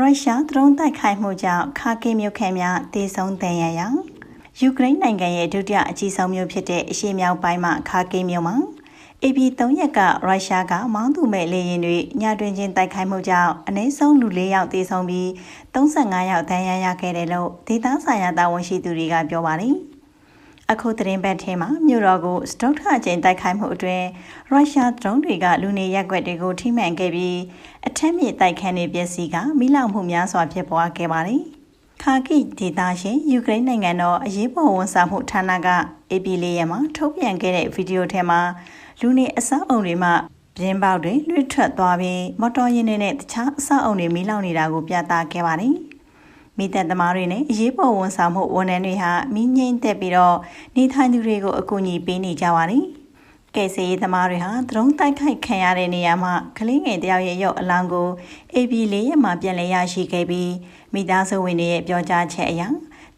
ရုရှားဒရုန်းတိုက်ခိုက်မှုကြောင့်ခါကိမြို့ခဲများတေဆုံးတန်ရရာယူကရိန်းနိုင်ငံရဲ့ဒုတိယအကြီးဆုံးမြို့ဖြစ်တဲ့အရှေ့မြောက်ပိုင်းမှာခါကိမြို့မှာ AP 3ရက်ကရုရှားကမောင်းသူမဲ့လေယာဉ်တွေညတွင်ချင်းတိုက်ခိုက်မှုကြောင့်အနည်းဆုံးလူ၄ယောက်သေဆုံးပြီး35ယောက်ဒဏ်ရာရခဲ့တယ်လို့ဒေသဆိုင်ရာတာဝန်ရှိသူတွေကပြောပါတယ်။ အခုသတင်းပတ်ထဲမှာမြို့တော်ကိုစတုထအကျဉ်တိုက်ခိုက်မှုအတွင်းရုရှားဒရုန်းတွေကလူနေရပ်ကွက်တွေကိုထိမှန်ခဲ့ပြီးအထက်မြင့်တိုက်ခန်းတွေပျက်စီးကမိလောင်မှုများစွာဖြစ်ပွားခဲ့ပါတယ်။ခါကိဒေတာရှင်ယူကရိန်းနိုင်ငံတော်အရေးပေါ်ဝန်ဆောင်မှုဌာနက AP လေးရမှာထုတ်ပြန်ခဲ့တဲ့ဗီဒီယိုထဲမှာလူနေအဆောက်အုံတွေမှာပြင်းပေါက်တွေလွှတ်ထွက်သွားပြီးမော်တော်ယာဉ်တွေနဲ့တခြားအဆောက်အုံတွေမိလောင်နေတာကိုပြသခဲ့ပါတယ်။ မိသက်သမားတွေနဲ့အရေးပေါ်ဝန်ဆောင်မှုဝန်ထမ်းတွေဟာမိငိမ့်သက်ပြီးတော့နေထိုင်သူတွေကိုအကူအညီပေးနေကြပါတယ်။ကယ်ဆယ်ရေးသမားတွေဟာဒရုန်းတိုက်ခိုက်ခံရတဲ့နေရာမှာကလေးငယ်တယောက်ရဲ့ရုပ်အလောင်းကို AB လေးရက်မှာပြန်လည်ရရှိခဲ့ပြီးမိသားစုဝင်တွေရဲ့ပြောကြားချက်အရ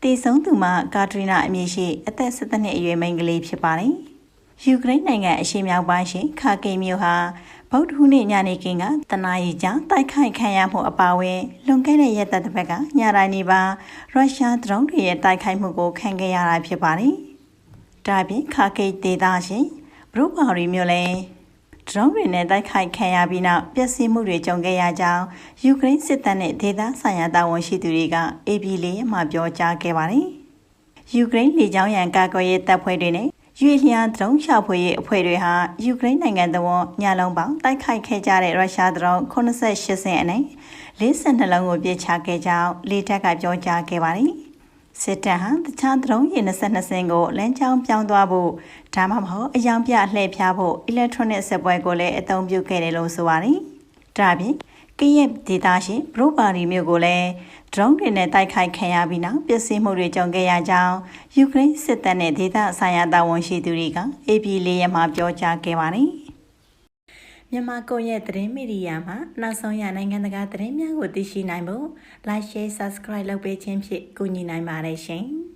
တည်ဆုံးသူမှာကာထရီနာအမည်ရှိအသက်17နှစ်အရွယ်မိန်းကလေးဖြစ်ပါတယ်။ယူကရိန်းနိုင်ငံအရှေ့မြောက်ပိုင်းရှိခါကိမြို့ဟာ ဗုဒ္ဓဟူးနေ့ညနေခင်းကတနာရီကြာတိုက်ခိုက်ခံရမှုအပါအဝင်လွန်ခဲ့တဲ့ရက်သက်တစ်ပတ်ကညတိုင်းနေပါရုရှားဒရုန်းတွေရဲ့တိုက်ခိုက်မှုကိုခံခဲ့ရတာဖြစ်ပါတယ်။ဒါပြင်ခါကိတ်ဒေသရှင်ဘရုပါရီမြို့လည်းဒရုန်းတွေနဲ့တိုက်ခိုက်ခံရပြီးနောက်ပျက်စီးမှုတွေကြုံခဲ့ရကြောင်းယူကရိန်းစစ်တပ်နဲ့ဒေသဆိုင်ရာတာဝန်ရှိသူတွေက AB လေးမှပြောကြားခဲ့ပါတယ်။ယူကရိန်းလေကြောင်းရန်ကာကွယ်ရေးတပ်ဖွဲ့တွေနဲ့ ရွေလျာဒရုန်းရှာဖွေရေးအဖွဲ့တွေဟာယူကရိန်းနိုင်ငံတော်ညလုံးပေါင်းတိုက်ခိုက်ခဲ့ကြတဲ့ရုရှားဒရုန်း88စင်အနက်52လုံးကိုပြစ်ချခဲ့ကြောင်းလေတပ်ကပြောကြားခဲ့ပါတယ်။စစ်တပ်ဟာတခြားဒရုန်းရေ22စင်ကိုလမ်းကြောင်းပြောင်းသွားဖို့ဒါမှမဟုတ်အယောင်ပြလှည့်ဖျားဖို့ electronic စပွဲကိုလည်းအသုံးပြုခဲ့တယ်လို့ဆိုပါတယ်။ဒါပြင် ကရက်ဒေတာရှင်ဘရိုပါရီမြို့ကိုလည်းဒရုန်းတွေနဲ့တိုက်ခိုက်ခံရပြီးနောက်ပျက်စီးမှုတွေကြုံခဲ့ရကြောင်းယူကရိန်းစစ်တပ်နဲ့ဒေသဆိုင်ရာတာဝန်ရှိသူတွေက AP လေးရမှာပြောကြားခဲ့ပါတယ်။မြန်မာကိုရဲ့သတင်းမီဒီယာမှာနောက်ဆုံးရနိုင်ငံတကာသတင်းများကိုသိရှိနိုင်ဖို့ Like Share Subscribe လုပ်ပေးခြင်းဖြင့်ကူညီနိုင်ပါတယ်ရှင်။